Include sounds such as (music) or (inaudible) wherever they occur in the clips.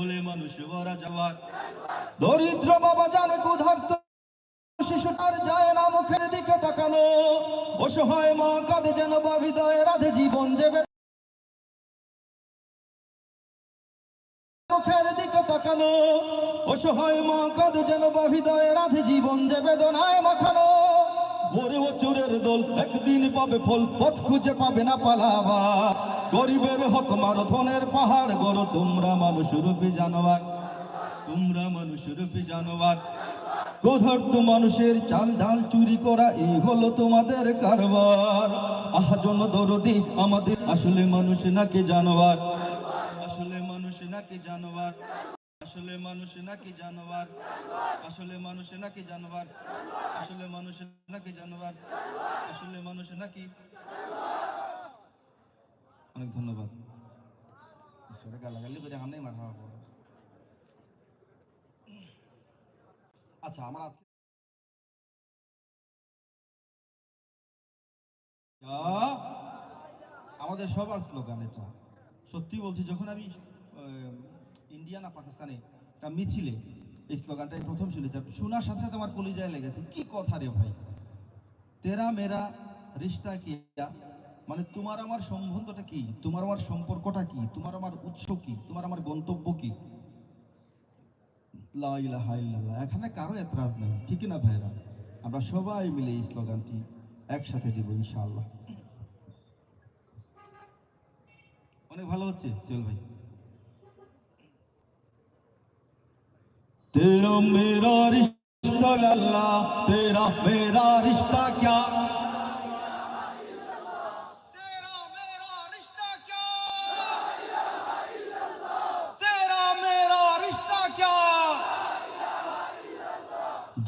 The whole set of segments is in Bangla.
বলে মানুষ ভরা যাওয়ার দরিদ্র বাবা জানে ক্ষুধার্ত, শিশুটার যায় না মুখের দিকে তাকানো। অসহায় মা কাঁদে যেন বা রাধে জীবন যাবে মুখের দিকে তাকানো। অসহায় মা কাঁদে যেন বা হৃদয়ে রাধে জীবন যে বেদনায় মাখানো। ভোরে ও চোরের দোল একদিন পাবে ফল, পথ খুঁজে পাবে না পালাবা গরিবের হক মারো ধনের পাহাড় গড়ো, তোমরা মানুষ রূপী জানোয়ার। তোমরা মানুষ রূপী জানোয়ার। ক্ষুধার্ত মানুষের চাল ডাল চুরি করা, এই হলো তোমাদের কারবার। আহাজন দরদি আমাদের, আসলে মানুষ নাকি জানোয়ার? আসলে মানুষ নাকি জানোয়ার? আসলে মানুষ নাকি জানোয়ার? আসলে মানুষ নাকি জানোয়ার? আসলে মানুষ নাকি জানোয়ার? আসলে মানুষ নাকি অনেক ধন্যবাদ। গালাগালি করে হামনে মাথা আচ্ছা আমার আজকে আমাদের সবার স্লোগান এটা। সত্যি বলছি, যখন আমি ইন্ডিয়া না পাকিস্তানে একটা মিছিলে, এই স্লোগানটাই প্রথম শুনেছি আর শোনার সাথে সাথে আমার কলিজায় লেগেছে, কি কথা রে ভাই? তেরা মেরা রিস্তা কিয়া মানে তোমার আমার সম্বন্ধটা কি? তোমার আমার সম্পর্কটা কি? তোমার আমার উৎস কি? তোমার আমার গন্তব্য কি? এখানে কারও এতরাজ নেই। ঠিক না ভাইরা আমরা সবাই মিলে এই স্লোগানটি একসাথে দিব ইনশাল্লাহ অনেক ভালো হচ্ছে চল ভাই। তেরো মেরা রিস্তা আল্লাহ। তেরা মেরা রিস্তা ক্যা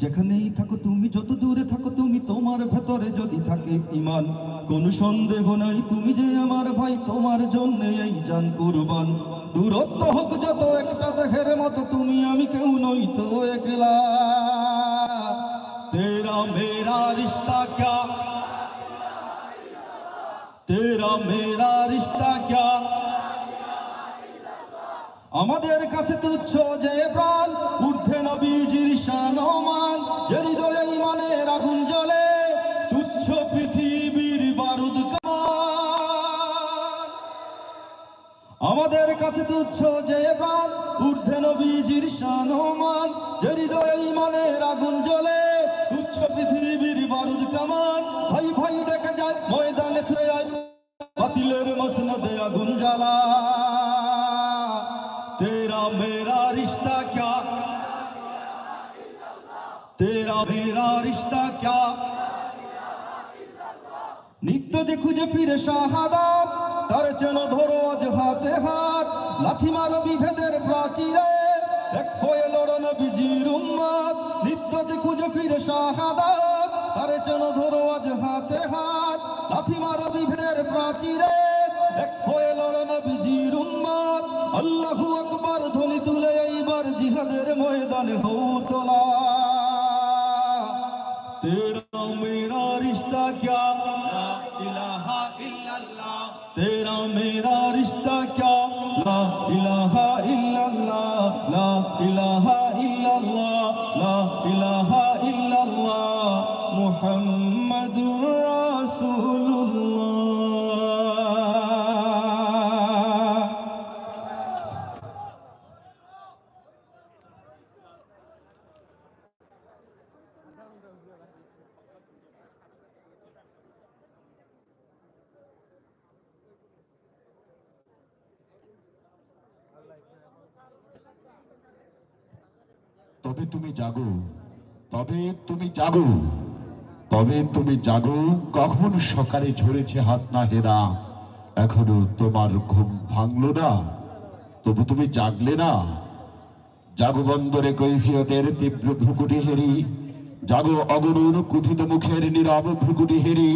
যেখানেই থাকো তুমি, যত দূরে থাকো তুমি, তোমার ভেতরে যদি থাকে ইমান কোন সন্দেহ নাই, তুমি যে আমার ভাই, তোমার জন্য এই জান কুরবান। দূরত্ব হোক যত একটা দেখের মতো, তুমি আমি কেউ নই তো একলা। তেরা মেরা রিশতা ক্যা? তেরা মেরা রিশতা ক্যা? আমাদের কাছে তুচ্ছ যে প্রাণ, ঊর্ধ্বে নবীজির শানমান যে হৃদয়ে ইমানের আগুন জ্বলে, তুচ্ছ পৃথিবীর বারুদ আমাদের কাছে তুচ্ছ যে প্রাণ, ঊর্ধ্বে নবীজির শানমান যে হৃদয়ে ইমানের আগুন জ্বলে, তুচ্ছ পৃথিবীর বারুদ কামান। ভাই ভাই ডেকে যায়, ময়দানে ছুড়ে যায়, বাতিলের মসনদে আগুন জ্বালা मेरा रिश्ता क्या तेरा मेरा रिश्ता क्या নিত্য যে খুঁজে ফিরে শাহাদাত তার যেন ধরো আজ হাতে হাত লাথি মারো বিভেদের প্রাচীরে এক হয়ে লড়ো নবীজির উম্মত নিত্য যে খুঁজে ফিরে শাহাদাত তার যেন ধরো আজ হাতে হাত লাথি মারো বিভেদের প্রাচীরে এক হয়ে লড়ো নবীজির উম্মত আল্লাহু আকবার ধ্বনি তুলে এইবার জিহাদের ময়দানে হৌতলা তেরা মেরা রিশতা ক্যা? ইলাহা ইল্লাল্লাহ। তেরা মেরা রিশতা ক্যা? লা ইলাহা ইল্লাল্লাহ। লা ইলাহা তবে তুমি জাগো। তবে তুমি জাগো, কখন সকালে ঝরেছে হাসনা হেরা? এখনও তোমার ঘুম ভাঙলো না? তবু তুমি জাগলে না? জাগো বন্দরে কৈফিয়তের তীব্র ভ্রুকুটি হেরি। জাগো অগরুর কুঠিত মুখের নীরব ভ্রুকুটি হেরি।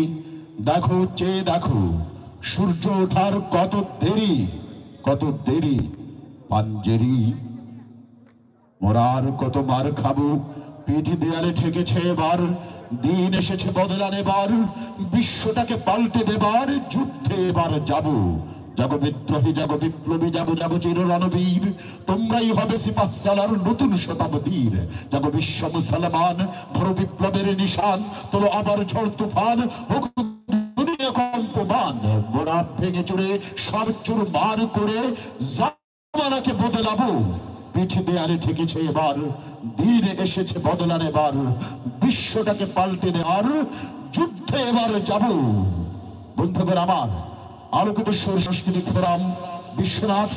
দেখো, চেয়ে দেখো, সূর্য ওঠার কত দেরি? কত দেরি, পাঞ্জেরি? মরার কত মার খাব? পিঠি দেয়ালে ঠেকেছে এবার। দিন এসেছে বদলান এবার। বিশ্বটাকে পাল্টে দেবার যুদ্ধে এবার যাব। জাগো বিদ্রোহী জাগো বিপ্লবী জাগো জাগো চির রণবীর তোমরাই হবে সিপাহ সালার নতুন শতাব্দীর। জাগো বিশ্ব মুসলমান ধরো বিপ্লবের নিশান। তোলো আবার ঝড় তুফান, হোক দুনিয়া কম্পমান। মোড়া ভেঙে চুড়ে, সব চুর বার করে জামানাকে বদলাবো। পিঠে দেয়ালে ঠেকেছে এবার। দিন এসেছে বদলার এবার বিশ্বটাকে পাল্টে দেওয়ার যুদ্ধে এবার যাব। বন্ধুগণ আমার আলোকিত সংস্কৃতি, ফোরাম, বিশ্বনাথ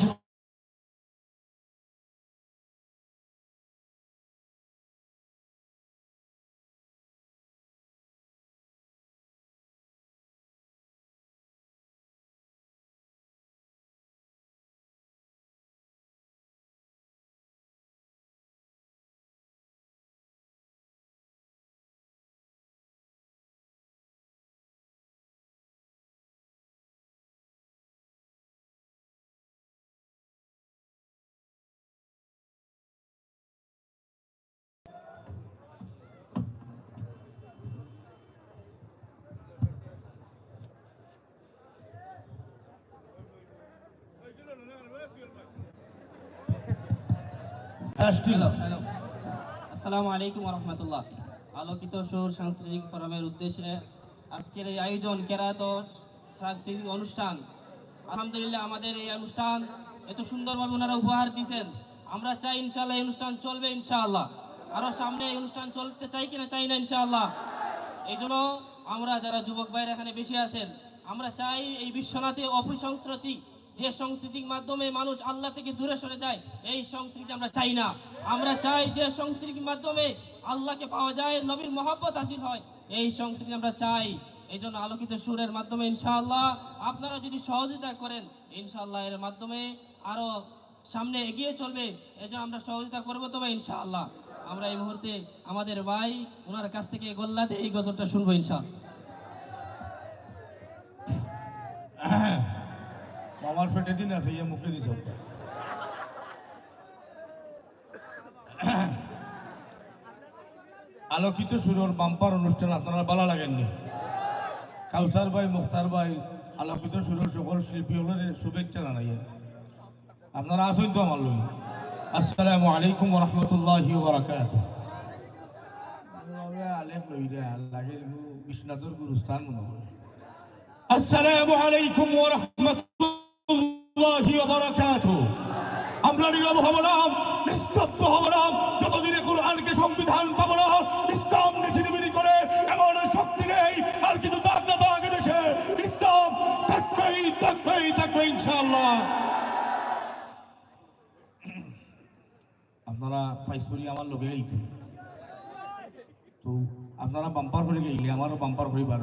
আসসালামু আলাইকুম রহমতুল্লাহ আলোকিত সুর সাংস্কৃতিক ফোরামের উদ্দেশ্যে আজকের এই আয়োজন কেরাত সাংস্কৃতিক অনুষ্ঠান। আলহামদুলিল্লাহ আমাদের এই অনুষ্ঠান এত সুন্দরভাবে ওনারা উপহার দিয়েছেন। আমরা চাই ইনশাআল্লাহ এই অনুষ্ঠান চলবে ইনশাআল্লাহ। আরও সামনে এই অনুষ্ঠান চলতে চাই কিনা চাই না ইনশাআল্লাহ। এই জন্য আমরা যারা যুবক ভাইরা এখানে বেশি আছেন আমরা চাই এই বিশ্বনাথে অপসংস্কৃতি যে সংস্কৃতির মাধ্যমে মানুষ আল্লাহ থেকে দূরে সরে যায়, এই সংস্কৃতি আমরা চাই না। আমরা চাই যে সংস্কৃতির মাধ্যমে আল্লাহকে পাওয়া যায়, নবীর মহব্বত হাসিল হয়, এই সংস্কৃতি আমরা চাই। এই জন্য আলোকিত সুরের মাধ্যমে ইনশাআল্লাহ আপনারা যদি সহযোগিতা করেন, ইনশাআল্লাহ এর মাধ্যমে আরও সামনে এগিয়ে চলবে। এই জন্য আমরা সহযোগিতা করব তবে ইনশাআল্লাহ। আমরা এই মুহূর্তে আমাদের ভাই ওনার কাছ থেকে গোল্লাতে এই গজলটা শুনব ইনশাআল্লাহ। (coughs) মামার পেটে দিন আছে ইয়ে মুখে দিছ আলোকিত সুরর বাম্পার অনুষ্ঠান, আপনারা ভালো লাগেননি? কাউসার ভাই, মুখতার ভাই, আলোকিত সুরর সকল শিল্পী হলের শুভেচ্ছা জানাই। আপনারা আসুন তো আমার লই আসসালামু আলাইকুম রহমতুল্লাহ বারাকাত গুরুস্থান মনে করে। আসসালামু আলাইকুম ওয়া আমরা নীরব হব না, নিস্তব্ধ হব না, যতদিনে কোরআনকে সংবিধান পাবো না, ইসলাম নীতিনিবিধি করে এমন শক্তি নেই, আর কিন্তু তার না আগে দেশে। ইসলাম থাকবেই থাকবেই থাকবে ইনশাআল্লাহ। আপনারা পাইসপুরি আমার লোকে তো আপনারা বাম্পার করে গেলে আমারও বাম্পার করে বার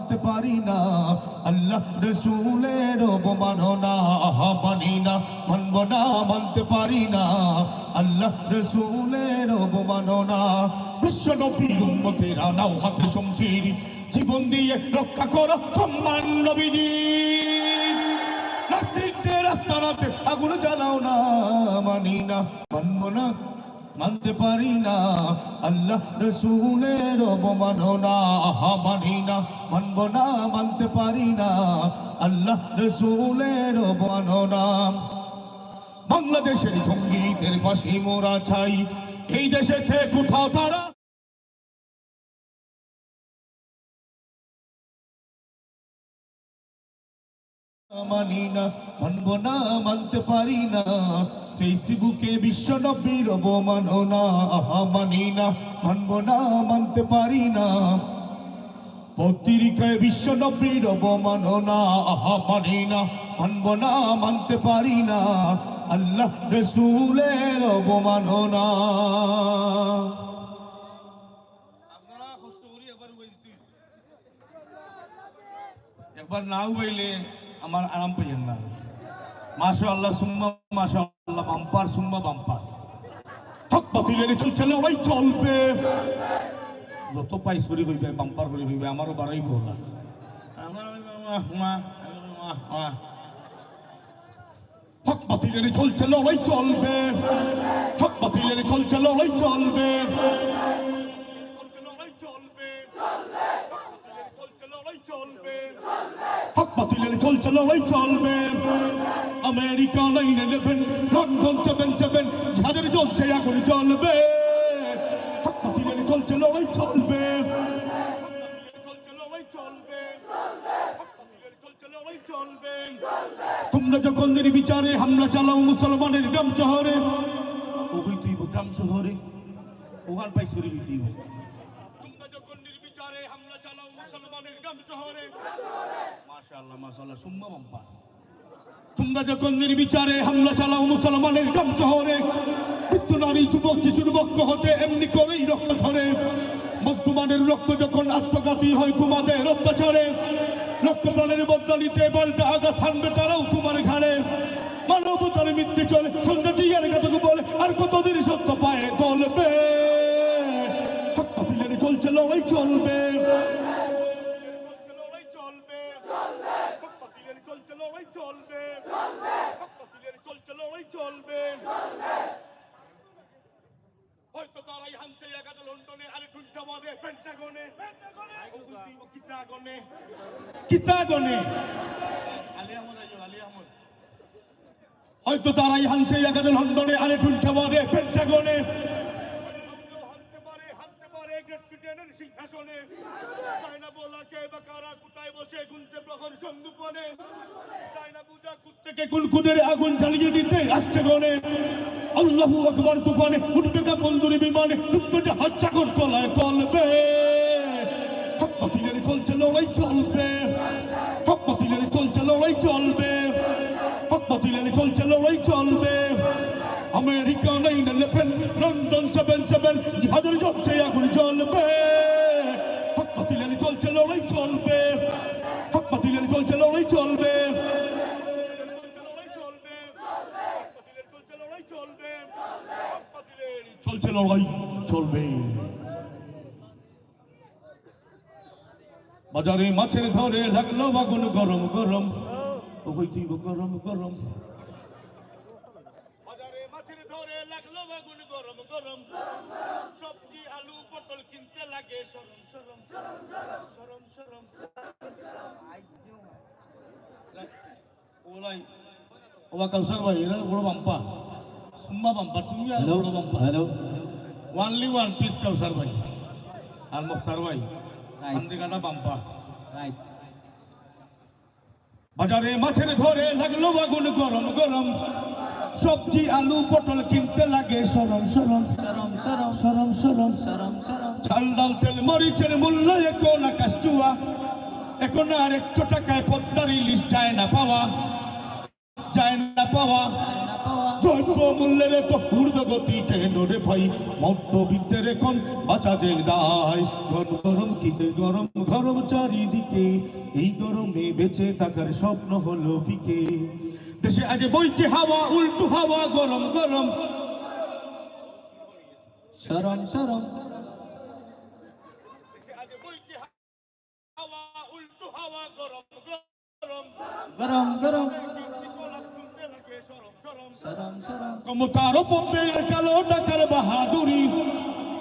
পারি না। আল্লাহ রসুলের অবমাননা মানি না মানব না, মানতে পারি না। আল্লাহ রসুলের অবমাননা বিশ্ব নবীর উম্মতেরা নাও হাতে শমশির, জীবন দিয়ে রক্ষা করো সম্মান নবীজি। নাস্তিকদের আস্তানাতে আগুন জ্বালাও না, মানি না, মানব না। মানতে পারি না। আল্লাহ রসুলের অবমাননা মানি না মানব না, মানতে পারি না। আল্লাহ রসুলের অবমাননা বাংলাদেশের জঙ্গিদের ফাঁসি মোরা চাই। এই দেশে থেকে কোথাও তারা। মানি না মানব না মানতে পারি না। ফেসবুকে বিশ্ব নবীর অবমাননা আহা মানি না মানব না মানতে পারি না। পত্রিকায় বিশ্ব নবীর অবমাননা আহা মানি না মানব না মানতে পারি না। আল্লাহ রসুলের অবমাননা। একবার নাও বইলে আমার আরাম পাইয়েন না। মাসা আল্লাহ সুম্মা মাসা আল্লাহ বাম্পার, সুম্মা বাম্পার। বাতিলের চলছে লড়াই চলবে। যত পাইস করি হইবে, বাম্পার করি হইবে, আমারও বাড়াই বলা হক বাতিলের চলছে লড়াই চলবে। হক বাতিলের চলছে লড়াই চলবে। হক বাতিলের চলছে লড়াই চলবে। America nine eleven London seven seven যাদের চলছে আগুন চলবে হক বাতিলের চলছে লড়াই চলবে। তোমরা যখন নির্বিচারে হামলা চালাও মুসলমানের গ্রাম শহরে ও হইতেইব গ্রাম শহরে ওখান পাইস করে হইতেইব তোমরা যখন নির্বিচারে হামলা চালাও মুসলমানের গ্রাম শহরে তোমরা যখন নির্বিচারে হামলা চালাও, মুসলমানের শহরে মৃত্যু নারী, যুবক শিশুর বক্ষ হতে এমনি করেই রক্ত ঝরে। মুসলমানের রক্ত যখন আত্মঘাতী হয় তোমাদের অত্যাচারে লক্ষ প্রাণের বদলা নিতে বলটা আঘাত হানবে তারাও তোমার ঘাড়ে। মানবতার মিথ্যে চলে, সন্ধ্যা গাতকে বলে, আর কতদিন সত্য পায়ে চলবে? চলছে, লড়াই চলবে। হয়তো তারা হানসে একাদন আরে টুলটা বাদে পেন্টাগনে তাই না আগুন তুফানে উঠবে কা বন্ধুরি বিমানে তুপ্ত জাহাজ চাকর তলায় বাতিলের চলছে লড়াই চলবে। হক বাতিলের চলছে লড়াই চলবে। হক বাতিলের চলছে লড়াই চলবে। America nine eleven, London seven seven, জিহাদের চলছে আগুন চলবে। হক বাতিলের চলছে লড়াই চলবে। হক বাতিলের চলছে লড়াই চলবে। চলছে লড়াই চলবে। বাজারে মাছের ধরে লাগল বাগুন গরম গরম। হইতেই গরম গরম। বাজারে মাছের ধরে লাগল বাগুন গরম গরম। সবজি আলু পটল কিনতে লাগে সরম সরম। সরম সরম। ওলাই ওবা কাউসার ভাই এরা বড় বাম্পা। সুম্মা বাম্পা তুমি আর বড় বাম্পা। Hello only one piece Kausar ভাই। আর মুখতার ভাই। বাম্পা। বাজারে মাছের ধরে লাগল বাগুন গরম গরম। সবজি আলু পটল কিনতে লাগে সরম সরম। সরম সরম। সরম সরম। সরম সরম। চাল ডাল তেল মরিচের মূল্য এখন আকাশ চুয়া এখন আর একশো টাকায় পদ্মার ইলিশ যায় না পাওয়া। যায় না পাওয়া। গরম গরম গরম গরম চারিদিকে। এই গরমে বেঁচে থাকার স্বপ্ন হলো ফিকে দেশে আজ বইছে হাওয়া, উল্টো হাওয়া, গরম গরম। সরম সরম গরম গরম। গরম গরম। ক্ষমতার পপে কালো টাকার বাহাদুরি।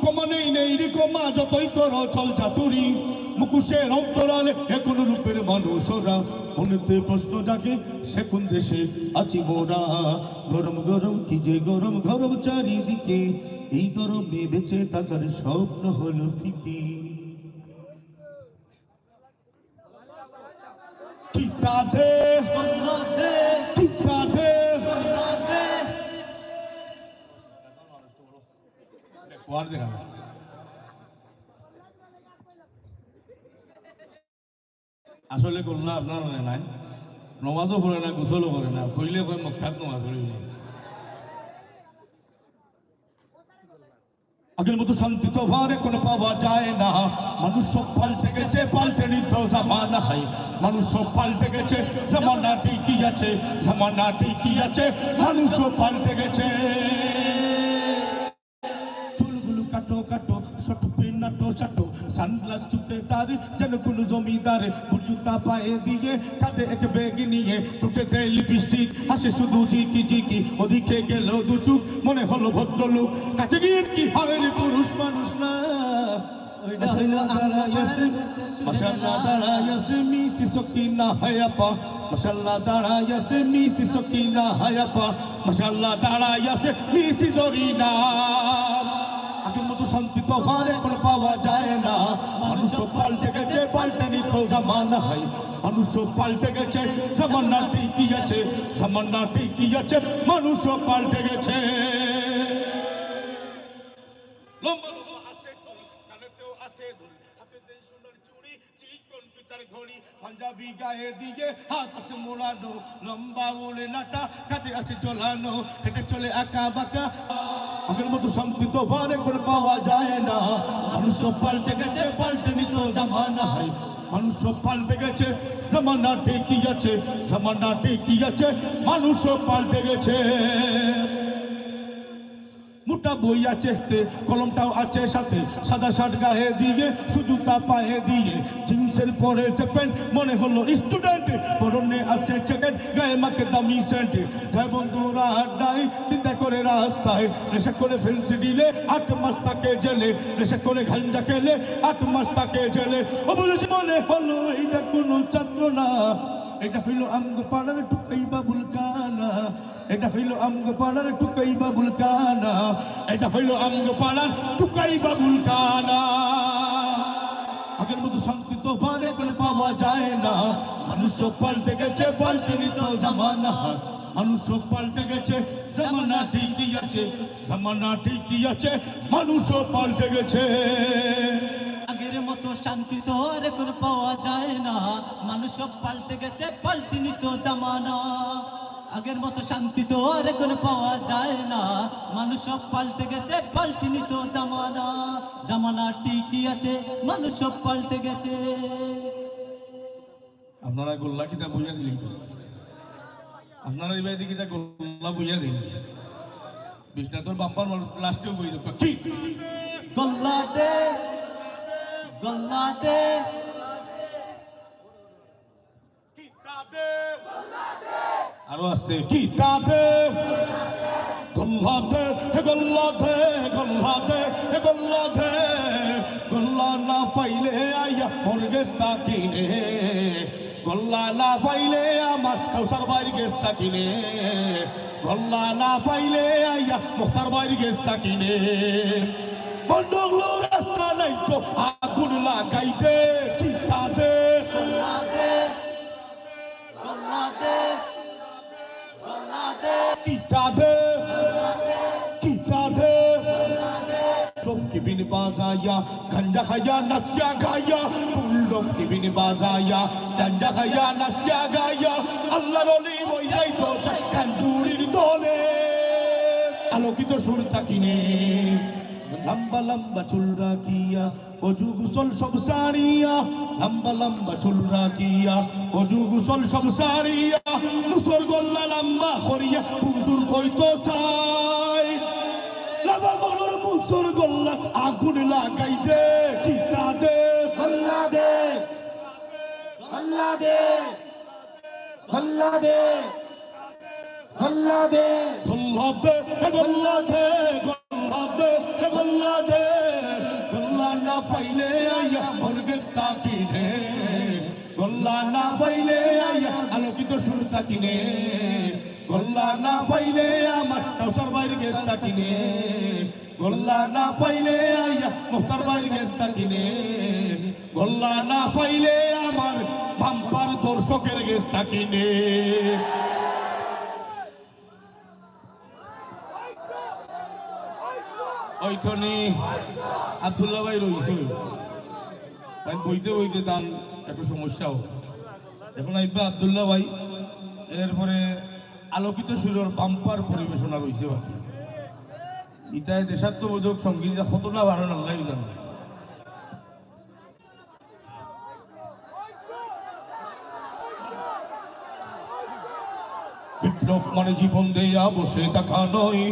কমা নেই রে কমা যতই করো চল চাতুরি। মুকুশের অন্তরালে এখন রূপের মানুষরা? মনেতে প্রশ্ন ডাকে সে কোন দেশে আছি মোরা? গরম গরম, কি যে গরম গরম চারিদিকে। এই গরমে বেঁচে থাকার স্বপ্ন হলো ফিকে কিতা আসলে করলে আপনার মনে নাই। নমাজও পড়ে না, গোসলও করে না। ফইলে কয় মক্কাত নমাজ পড়ি না আগের মতো শান্তি তো ভার এখন পাওয়া যায় না। মানুষ সব পাল্টে গেছে, পাল্টে নিত জামানা হাই মানুষ সব পাল্টে গেছে, জামানা ঠিকই আছে, জামানা ঠিকই আছে। মানুষ সব পাল্টে গেছে। ছোট সানগ্লাস চুপে তার যেন কোনো জমিদার জুতা পায়ে দিয়ে কাঁধে এক ব্যাগ নিয়ে টুটে দেয় লিপস্টিক হাসে শুধু ঝিকি ঝিকি ওদিকে গেল মনে হলো ভদ্রলোক। কাছে গিয়ে কি হয় রে পুরুষ মানুষ না? হইল দাঁড়াইয়াছে দাঁড়াইয়াছে মিসি সকিনা হায়াপা মাশাল্লাহ দাঁড়াইয়াছে মিসি সকিনা হায়াপা মাশাল্লাহ দাঁড়াইয়াছে জরিনা আগের মতো শান্তি তো আর এখন পাওয়া যায় না। মানুষ পাল্টে গেছে, পাল্টে নিত জামানা হয়। মানুষ পাল্টে গেছে, জামানা ঠিকই আছে, জামানা ঠিকই আছে। মানুষ পাল্টে গেছে। পাঞ্জাবি গায়ে দিয়ে হাত আছে মোড়ানো, লম্বা ওড়ে নাটা, কাঁধে আছে ঝোলানো, হেঁটে চলে আঁকা বাঁকা। আগের মতো শান্তি তো বারে করে পাওয়া যায় না। মানুষ পাল্টে গেছে পাল্টে নিত জামানা মানুষ পাল্টে গেছে জামানা ঠিকই আছে জামানা ঠিকই আছে মানুষ পাল্টে গেছে। মোটা বই আছে কলমটাও আছে সাথে। সাদা শার্ট গায়ে দিয়ে সুজুতা পায়ে দিয়ে। জিন্সের পরে সে প্যান্ট, মনে হলো স্টুডেন্ট। পরনে আছে জ্যাকেট, গায়ে মাকে দামি সেন্ট যায় বন্ধুরা আড্ডায় চিন্তা করে রাস্তায়। নেশা করে ফেলছে দিলে আট মাস তাকে জেলে। নেশা করে গাঞ্জা খেলে, আট মাস তাকে জেলে। ও বলেছে মনে হলো, এইটা কোনো ছাত্র না। এটা হইল আঙ্গ পাড়ার টুকাই বাবুল কানা এটা হইল পাড়ার টুকাই বাবুল কানা এটা হইল পাড়ার টুকাই বাবুল কানা আগের মতো শান্তি তো বারে করে পাওয়া যায় না। মানুষ পাল্টে গেছে, পাল্টে নিত জামানা। মানুষ পাল্টে গেছে, জামানা ঠিকই আছে, জামানা ঠিকই আছে মানুষ পাল্টে গেছে। আগের মতো শান্তি তো আর এখন পাওয়া যায় না। মানুষ পাল্টে গেছে, পাল্টে নিত জামানা। আগের মতো শান্তি তো আর এখন পাওয়া যায় না। মানুষ সব পাল্টে গেছে পাল্টে নিত জামানা। জামানা ঠিকই আছে মানুষ সব পাল্টে গেছে। আপনারা গোল্লা কিতা বুঝা দিলেন আপনারা এই বাইরে কিতা গোল্লা বুঝা দিলেন বিষ্ণাথর বাম্পার লাস্টেও বই দেব কি? গল্লা দে গল্লা দে। আরও আসতে তাতে গোল্লা দে হে গোল্লা দে গোল্লা দে হে গোল্লা দে গোল্লা না পাইলে আইয়া মোর গেস্তা কিনে। গোল্লা না পাইলে আমার কাউসার বাড়ি গেস্তা কিনে। গোল্লা না পাইলে আইয়া মুখতার বাড়ি গেস্তা কিনে। বন্ডগুলো রাস্তা নাই তো আগুন লাগাইতে। bazaya kanda khaya nasya gaya kullum kibin bazaya kanda khaya nasya gaya আল্লাহর ওলি ওইরাই তো সাইকান জুড়ির দলে আলোকিত সুর থাকিনে লম্বা লম্বা চুল রাখিয়া অজু গুসল সব সারিয়া লম্বা লম্বা চুল রাখিয়া অজু গুসল সব সারিয়া মুসর গোল্লা লম্বা করিয়া পুজুর হইতো সা মুসর গল্লা আগুন লাগাই দে কিতা দে গল্লা দে। গল্লা দে। গল্লা দে। গল্লা দে। গল্লা দে। গল্লা দে। গল্লা দে। গল্লা দে। গল্লা না পাইলে আইয়া মরগেস্তা কিনে। গল্লা না পাইলে আইয়া আলোকিত সুর কিনে। আমার কাউসার গেস্তা কিনে। গল্লা না পাইলে আইয়া মুখতার বাইরে গেস্তা কিনে। গল্লা না পাইলে আমার ভাম্পার দর্শকের গেস্তা কিনে। ওইখানে আবদুল্লাহ ভাই রয়েছে। ভাই, বইতে বইতে তার একটু সমস্যাও এখন আইবা আবদুল্লাহ ভাই, এরপরে আলোকিত সুরের বাম্পার পরিবেশনা রয়েছে বাকি। ইটায় দেশাত্মবোধক সংগীত কতটা ভালো আল্লাহ জানো। বিপ্লব মানে জীবন দেয়া বসে থাকা নয়।